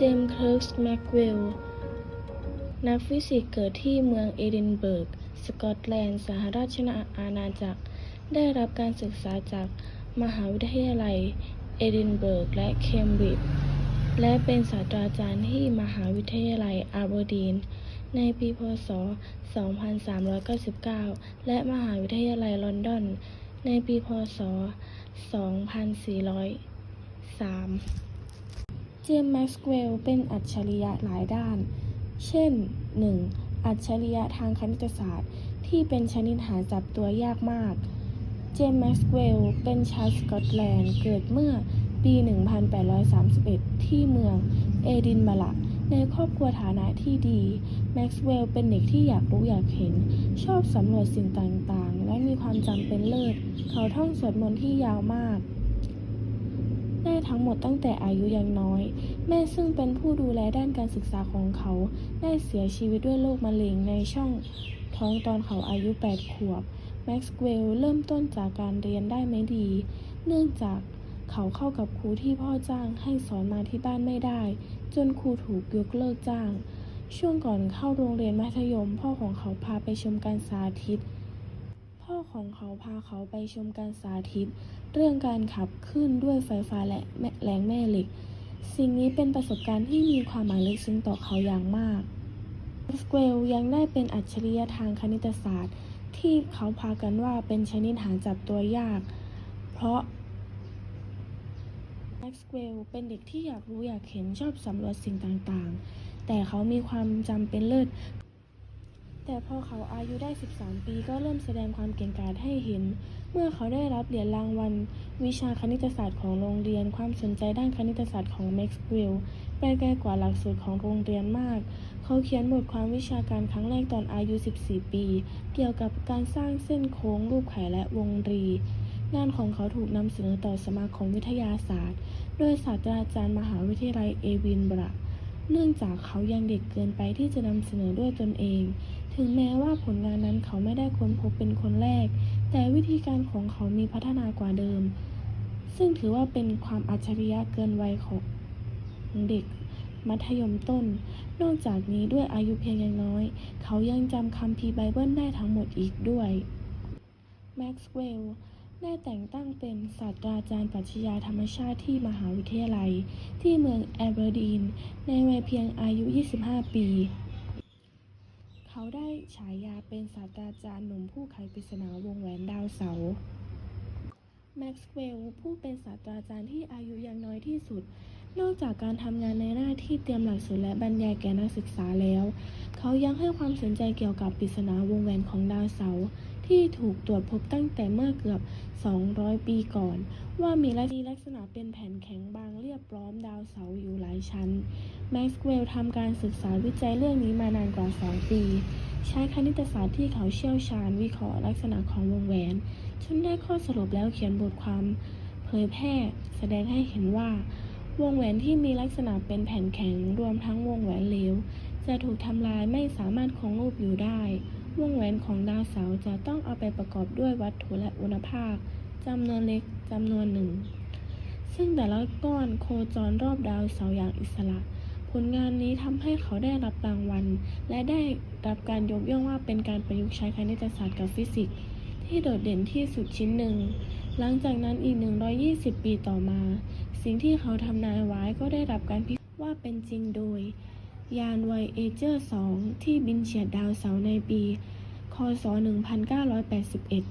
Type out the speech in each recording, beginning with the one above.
เจมส์เคิร์กส์แม็กเวลล์นักฟิสิกส์เกิดที่เมืองเอดินเบิร์ก สกอตแลนด์ สหราชอาณาจักร ได้รับการศึกษาจากมหาวิทยาลัยเอดินเบิร์กและเคมบริดจ์ และเป็นศาสตราจารย์ที่มหาวิทยาลัยอาร์เบอร์ดีน ในปีพ.ศ.2399 และมหาวิทยาลัยลอนดอน ในปีพ.ศ.2403 เจมส์แม็กซ์เวลเป็นอัจฉริยะหลายด้าน เช่น 1. อัจฉริยะทางคณิตศาสตร์ที่เป็นชนิดหาจับตัวยากมาก เจมส์แม็กซ์เวลเป็นชาวสกอตแลนด์เกิดเมื่อปี 1831 ที่เมืองเอดินบะระในครอบครัวฐานะที่ดี แม็กซ์เวลล์เป็นเด็กที่อยากรู้อยากเห็น ชอบสำรวจสิ่งต่างๆ และมีความจำเป็นเลิศ เขาท่องสวดมนต์ที่ยาวมาก ได้ทั้งหมดตั้งแต่อายุยังน้อย แม่ซึ่งเป็นผู้ดูแลด้านการศึกษาของเขา ได้เสียชีวิตด้วยโรคมะเร็งในช่องท้องตอนเขาอายุ 8 ขวบ แม็กซ์เวลล์เริ่มต้นจากการเรียนได้ไม่ดี เนื่องจากเขาเข้ากับครูที่พ่อจ้างให้สอนมาที่บ้านไม่ได้ จนครูถูกยกเลิกจ้าง ช่วงก่อนเข้าโรงเรียนมัธยม พ่อของเขาพาไปชมการสาธิต พ่อของเขาพาเขาไปชมการสาธิต เรื่องการขับเคลื่อนด้วยไฟฟ้าและแมแรงแม่เหล็ก สิ่งนี้เป็นประสบการณ์ที่มีความหมายลึกซึ้งต่อเขาอย่างมากแม็กเวลยังได้เป็นอัจฉริยะทางคณิตศาสตร์ ที่เขาพากันว่าเป็นชนิดหาจับตัวยาก เพราะแม็กซ์เวลเป็นเด็กที่อยากรู้อยากเห็นชอบสำรวจสิ่งต่างๆ แต่เขามีความจำเป็นเลิศ แต่พอเขาอายุได้13ปีก็เริ่มแสดงความเก่งกาจให้เห็น เมื่อเขาได้รับเหรียญรางวัล วิชาคณิตศาสตร์ของโรงเรียน ความสนใจด้านคณิตศาสตร์ของแม็กซ์เวลล์ไปไกลกว่าหลักสูตรของโรงเรียนมาก เขาเขียนบทความวิชาการครั้งแรกตอนอายุ 14 ปี เกี่ยวกับการสร้างเส้นโค้งรูปไข่และวงรี งานของเขาถูกนำเสนอต่อสมาคมวิทยาศาสตร์ โดยศาสตราจารย์มหาวิทยาลัยเอวินบระเนื่องจากเขายังเด็กเกินไปที่จะนำเสนอด้วยตนเอง ถึงแม้ว่าผลงานนั้นเขาไม่ได้ค้นพบเป็นคนแรก แต่วิธีการของเขามีพัฒนากว่าเดิม ซึ่งถือว่าเป็นความอัจฉริยะเกินวัยของเด็กมัธยมต้น นอกจากนี้ด้วยอายุเพียงยังน้อย เขายังจำคัมภีไบเบิลได้ทั้งหมดอีกด้วยแม็กซ์เวลล์ได้แต่งตั้งเป็นศาสตราจารย์ปรัชญาธรรมชาติที่มหาวิทยาลัย ที่เมืองแอเบอร์ดีน ในวัยเพียงอายุ 25 ปี เขาได้ฉายาเป็นศาสตราจารย์หนุ่มผู้ไขปริศนาวงแหวนดาวเสาร์แม็กซ์เวลล์ผู้เป็นศาสตราจารย์ที่อายุยังน้อยที่สุด นอกจากการทำงานในหน้าที่เตรียมหลักสูตรและบรรยายแก่นักศึกษาแล้ว เขายังให้ความสนใจเกี่ยวกับปริศนาวงแหวนของดาวเสาร์ ที่ถูกตรวจพบตั้งแต่เมื่อเกือบ 200 ปีก่อน ว่ามีลักษณะเป็นแผ่นแข็งบางเรียบล้อมดาวเสาอยู่หลายชั้น แม็กซ์เวลล์ทำการศึกษาวิจัยเรื่องนี้มานานกว่า 2 ปี ใช้คณิตศาสตร์ที่เขาเชี่ยวชาญวิเคราะห์ลักษณะของวงแหวนจนได้ข้อสรุปแล้วเขียนบทความ เผยแพร่ แสดงให้เห็นว่าวงแหวนที่มีลักษณะเป็นแผ่นแข็งรวมทั้งวงแหวนเหลวจะถูกทำลายไม่สามารถคงรูปอยู่ได้ วงแหวนของดาวเสาร์จะต้องเอาไปประกอบด้วยวัตถุและอุณหภาคจำนวนเล็กจำนวนหนึ่ง ซึ่งแต่ละก้อนโคจรรอบดาวเสาร์อย่างอิสระ ผลงานนี้ทำให้เขาได้รับรางวัล และได้รับการยกย่องว่าเป็นการประยุกต์ใช้คณิตศาสตร์กับฟิสิกส์ที่โดดเด่นที่สุดชิ้นหนึ่ง หลังจากนั้นอีก 120 ปีต่อมา สิ่งที่เขาทำนายไว้ก็ได้รับการพิสูจน์ว่าเป็นจริงโดย ยานไวเอเจอร์ 2 ที่บินเฉียดดาวเสาร์ในปี ค.ศ.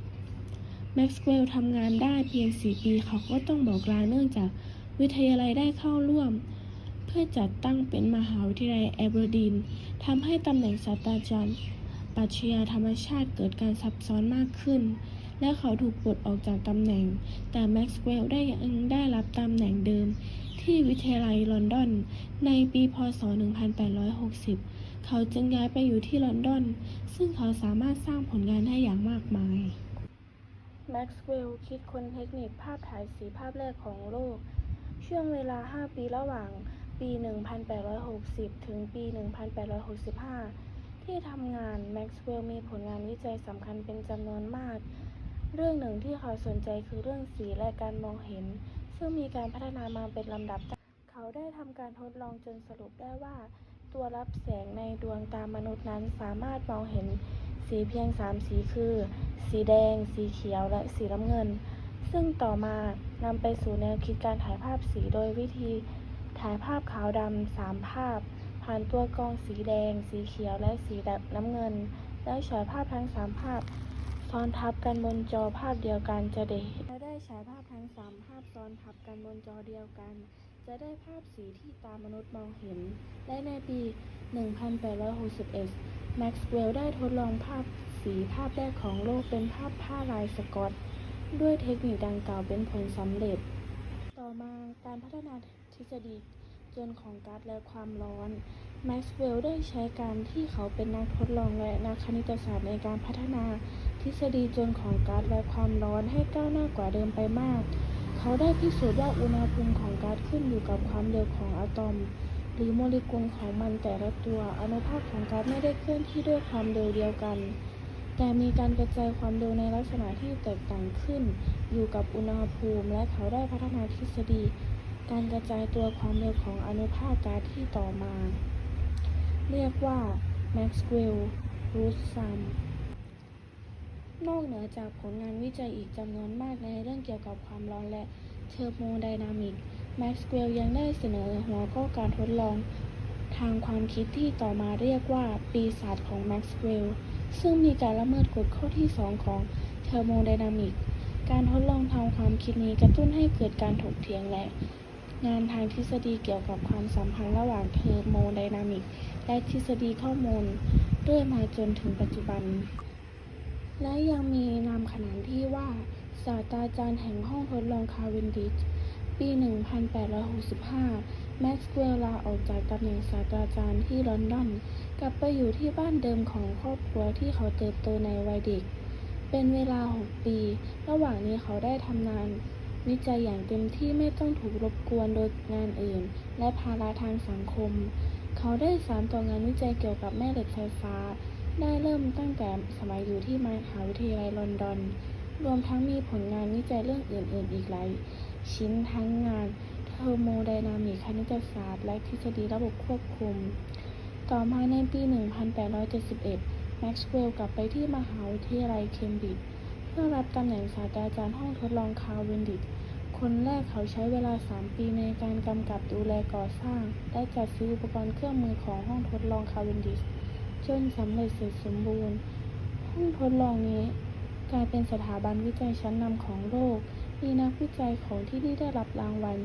1981 แม็กซ์เวลล์ทำงานได้เพียง 4 ปีเขาก็ต้องบอกลาเนื่องจากวิทยาลัยได้เข้าร่วม เพื่อจัดตั้งเป็นมหาวิทยาลัยแอเบอร์ดีนทำให้ตำแหน่งศาสตราจารย์ปรัชญาธรรมชาติเกิดการซับซ้อนมากขึ้น และเขาถูกปลดออกจากตำแหน่ง แต่แม็กซ์เวลล์ได้ยังได้รับตำแหน่งเดิม ที่วิทยาลัยลอนดอน ในปีพ.ศ.1860 เขาจึงย้ายไปอยู่ที่ลอนดอน ซึ่งเขาสามารถสร้างผลงานได้อย่างมากมาย แม็กซ์เวลล์คิดค้นเทคนิคภาพถ่ายสีภาพแรกของโลก ช่วงเวลา 5 ปีระหว่างปี 1860 ถึงปี 1865 ที่ทำงานแม็กซ์เวลล์มีผลงานวิจัยสำคัญเป็นจำนวนมาก เรื่องหนึ่งที่เขาสนใจคือเรื่องสีและการมองเห็น ซึ่งมีการพัฒนามาเป็นลำดับ เขาได้ทำการทดลองจนสรุปได้ว่า ตัวรับแสงในดวงตามนุษย์นั้นสามารถมองเห็นสีเพียงสามสีคือ สีแดง สีเขียว และสีน้ำเงิน ซึ่งต่อมานำไปสู่แนวคิดการถ่ายภาพสีโดยวิธี ถ่ายภาพขาวดำสามภาพ ผ่านตัวกรองสีแดง สีเขียว และสีน้ำเงิน แล้วฉายภาพทั้งสามภาพ ซ้อนทับกันบนจอภาพเดียวกันจะ อนทับกันบนจอเดียวกัน จะได้ภาพสีที่ตามนุษย์มองเห็น และในปี 1861 แม็กซ์เวลล์ได้ทดลองภาพสีภาพแรกของโลกเป็นภาพผ้าลายสกอต ด้วยเทคนิคดังกล่าวเป็นผลสำเร็จ ต่อมาการพัฒนาทฤษฎีจนของก๊าซและความร้อน แม็กซ์เวลล์ได้ใช้การที่เขาเป็นนักทดลองและนักคณิตศาสตร์ในการพัฒนาทฤษฎีจนของก๊าซและความร้อนให้ก้าวหน้ากว่าเดิมไปมาก เขาได้พิสูจน์ว่าอุณหภูมิของก๊าซขึ้นอยู่กับความเร็วของอะตอม หรือโมเลกุลของมันแต่ละตัว อนุภาคของก๊าซไม่ได้เคลื่อนที่ด้วยความเร็วเดียวกัน แต่มีการกระจายความเร็วในลักษณะที่แตกต่างขึ้น อยู่กับอุณหภูมิ และเขาได้พัฒนาทฤษฎี การกระจายตัวความเร็วของอนุภาคก๊าซที่ต่อมา เรียกว่า Maxwell Rules Sum นอกเหนือจากผลงานวิจัยอีกจำนวนมากในเรื่องเกี่ยวกับความร้อนและเทอร์โมไดนามิก แม็กซ์เวลล์ยังได้เสนอหัวข้อการทดลอง ทางความคิดที่ต่อมาเรียกว่า ปีศาจของแม็กซ์เวลล์ซึ่งมีการละเมิดกฎข้อที่ 2 ของเทอร์โมไดนามิก การทดลองทางความคิดนี้กระตุ้นให้เกิดการถกเถียงและ งานทางทฤษฎีเกี่ยวกับความสัมพันธ์ระหว่างเทอร์โมไดนามิก และทฤษฎีข้อมูลเรื่อยมาจนถึงปัจจุบัน และยังมีนามขนานที่ว่า ศาสตราจารย์แห่งห้องทดลองคาร์เวนดิช ปี 1865 แม็กซ์เวลลาออกจากตำแหน่งศาสตราจารย์ที่ลอนดอน กลับไปอยู่ที่บ้านเดิมของครอบครัวที่เขาเติบโตในวัยเด็ก เป็นเวลา 6 ปี ระหว่างนี้เขาได้ทำงานวิจัยอย่างเต็มที่ไม่ต้องถูกรบกวนโดยงานอื่น และภาระทางสังคม เขาได้สานต่องานวิจัยเกี่ยวกับแม่เหล็กไฟฟ้า ได้เริ่มตั้งแต่สมัยอยู่ที่มหาวิทยาลัยลอนดอน รวมทั้งมีผลงานวิจัยเรื่องอื่น ๆ อีกหลายชิ้นทั้งงานเทอร์โมไดนามิกคณิตศาสตร์ และทฤษฎีระบบควบคุม ต่อมาในปี 1871 แม็กซ์เวลล์กลับไปที่มหาวิทยาลัยเคมบริดจ์เพื่อรับตำแหน่งศาสตราจารย์ห้องทดลองคาร์เวนดิชคนแรกเขาใช้เวลา 3 ปีในการกำกับดูแลก่อสร้าง และจัดซื้ออุปกรณ์เครื่องมือของห้องทดลองคาร์เวนดิช จนสำเร็จเสร็จสมบูรณ์ ห้องทดลองนี้ กลายเป็นสถาบันวิจัยชั้นนำของโลก มีนักวิจัยของที่นี่ได้รับรางวัล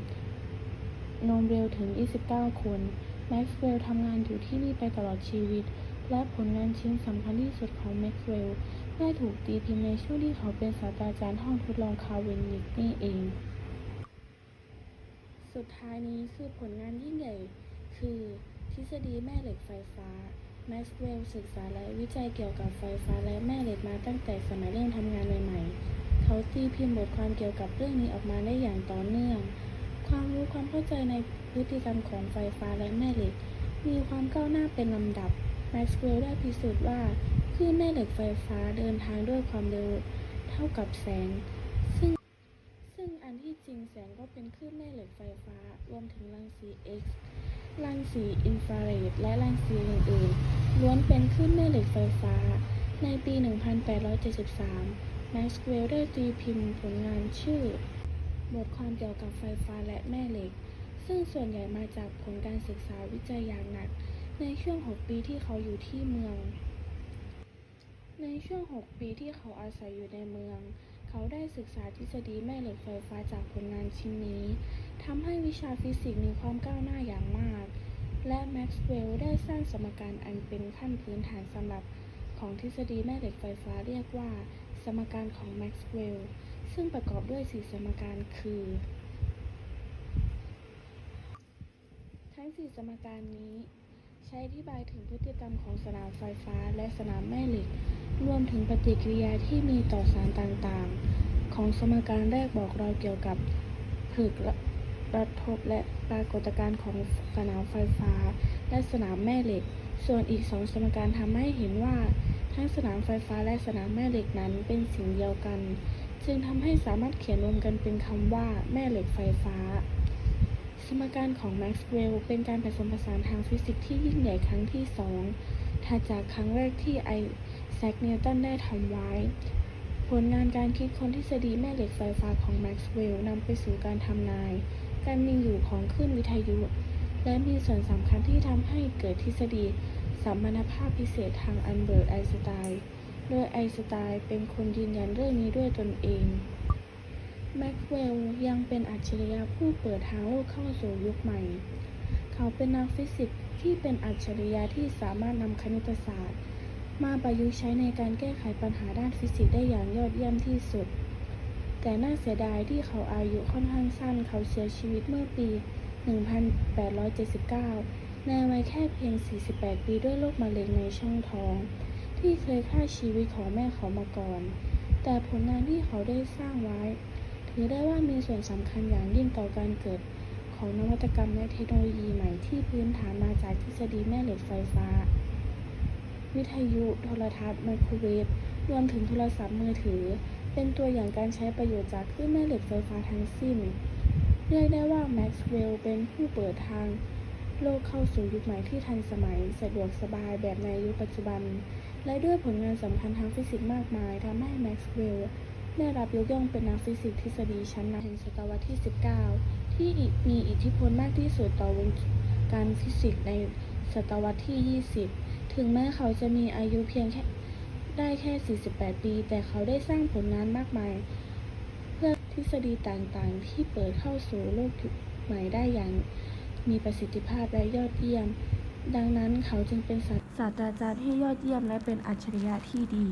โนเบลถึง 29 คน แม็กซ์เวลล์ทำงานอยู่ที่นี่ไปตลอดชีวิต และผลงานชิ้นสำคัญที่สุดของแม็กซ์เวลล์ได้ถูกตีพิมพ์ในช่วงที่เขาเป็นศาสตราจารย์ห้องทดลองคาร์เวนดิชนี่เอง สุดท้ายนี้คือผลงานยิ่งใหญ่ คือทฤษฎีแม่เหล็กไฟฟ้า แม็กซ์เวลล์ศึกษาและวิจัยเกี่ยวกับไฟฟ้าและแม่เหล็กมาตั้งแต่สมัยเริ่มทำงานใหม่ๆ เขาตีพิมพ์บทความเกี่ยวกับเรื่องนี้ออกมาได้อย่างต่อเนื่อง ความรู้ความเข้าใจในพฤติกรรมของไฟฟ้าและแม่เหล็ก มีความก้าวหน้าเป็นลำดับ แม็กซ์เวลล์ได้พิสูจน์ว่าคลื่นแม่เหล็กไฟฟ้าเดินทางด้วยความเร็วเท่ากับแสง ซึ่งซึ่งอันที่จริงแสงก็เป็นคลื่นแม่เหล็กไฟฟ้ารวมถึงรังสี X รังสีอินฟราเรดและรังสีอื่นๆล้วนเป็นคลื่นแม่เหล็กไฟฟ้า ในปี 1873 แม็กซ์เวลได้ตีพิมพ์ผลงานชื่อ บทความเกี่ยวกับไฟฟ้าและแม่เหล็ก ซึ่งส่วนใหญ่มาจากผลการศึกษาวิจัยอย่างหนัก ในช่วง 6 ปีที่เขาอยู่ที่เมือง ในช่วง 6 ปีที่เขาอาศัยอยู่ในเมือง เขาได้ศึกษาทฤษฎีแม่เหล็กไฟฟ้าจากผลงานชิ้นนี้ทำให้วิชาฟิสิกส์มีความก้าวหน้าอย่างมาก และแม็กซ์เวลล์ได้สร้างสมการอันเป็นขั้นพื้นฐานสำหรับของทฤษฎีแม่เหล็กไฟฟ้าเรียกว่า สมการของแม็กซ์เวลล์ซึ่งประกอบด้วยสี่สมการคือ ทั้งสี่สมการนี้ ช้อธิบายถึงพฤติกรรมของสนามไฟฟ้าและสนามแม่เหล็ก รวมถึงปฏิกิริยาที่มีต่อสารต่างๆ ของสมการแรกบอกเราเกี่ยวกับผึกระทบและปรากฏการณ์ของสนามไฟฟ้า และสนามแม่เหล็ก ส่วนอีกสองสมการทำให้เห็นว่า ทั้งสนามไฟฟ้าและสนามแม่เหล็กนั้นเป็นสิ่งเดียวกัน จึงทำให้สามารถเขียนรวมกันเป็นคำว่าแม่เหล็กไฟฟ้า สมการของแม็กซ์เวลล์เป็นการผสมผสานทางฟิสิกส์ที่ยิ่งใหญ่ครั้งที่สองถัดจากครั้งแรกที่ไอแซคนิวตันได้ทำไว้ ผลงานการคิดค้นทฤษฎีแม่เหล็กไฟฟ้าของแม็กซ์เวลล์นำไปสู่การทำนาย การมีอยู่ของคลื่นวิทยุ และมีส่วนสำคัญที่ทำให้เกิดทฤษฎีสัมพันธภาพพิเศษทางอันเบิร์ตไอน์สไตน์ โดยไอน์สไตน์เป็นคนยืนยันเรื่องนี้ด้วยตนเอง แม็กเวลล์ยังเป็นอัจฉริยะผู้เปิดทางโลกเข้าสู่ยุคใหม่ เขาเป็นนักฟิสิกส์ที่เป็นอัจฉริยะที่สามารถนำคณิตศาสตร์ มาประยุกต์ใช้ในการแก้ไขปัญหาด้านฟิสิกส์ได้อย่างยอดเยี่ยมที่สุด แต่น่าเสียดายที่เขาอายุค่อนข้างสั้น เขาเสียชีวิตเมื่อปี 1879 ในวัยแค่เพียง 48 ปีด้วยโรคมะเร็งในช่องท้อง ที่เคยฆ่าชีวิตของแม่เขามาก่อน แต่ผลงานที่เขาได้สร้างไว้ ถือได้ว่ามีส่วนสำคัญอย่างยิ่งต่อการเกิดของนวัตกรรมและเทคโนโลยีใหม่ที่พื้นฐานมาจากทฤษฎีแม่เหล็กไฟฟ้า วิทยุ โทรทัศน์ ไมโครเวฟ รวมถึงโทรศัพท์มือถือ เป็นตัวอย่างการใช้ประโยชน์จากคลื่นแม่เหล็กไฟฟ้าทั้งสิ้น เรียกได้ว่าแม็กซ์เวลล์เป็นผู้เปิดทางโลกเข้าสู่ยุคใหม่ที่ทันสมัย สะดวกสบายแบบในยุคปัจจุบัน และด้วยผลงานสำคัญทางฟิสิกส์มากมายทำให้แม็กซ์เวลล์ ได้รับยกย่องเป็นนักฟิสิกส์ทฤษฎีชั้นนำแห่งศตวรรษที่ 19 ที่มีอิทธิพลมากที่สุดต่อวงการฟิสิกส์ในศตวรรษที่ 20 ถึงแม้เขาจะมีอายุเพียงแค่ได้แค่ 48 ปี แต่เขาได้สร้างผลงานมากมาย เพื่อทฤษฎีต่างๆ ที่เปิดเข้าสู่โลกใหม่ได้อย่างมีประสิทธิภาพและยอดเยี่ยม ดังนั้นเขาจึงเป็นศาสตราจารย์ที่ยอดเยี่ยมและเป็นอัจฉริยะที่ดี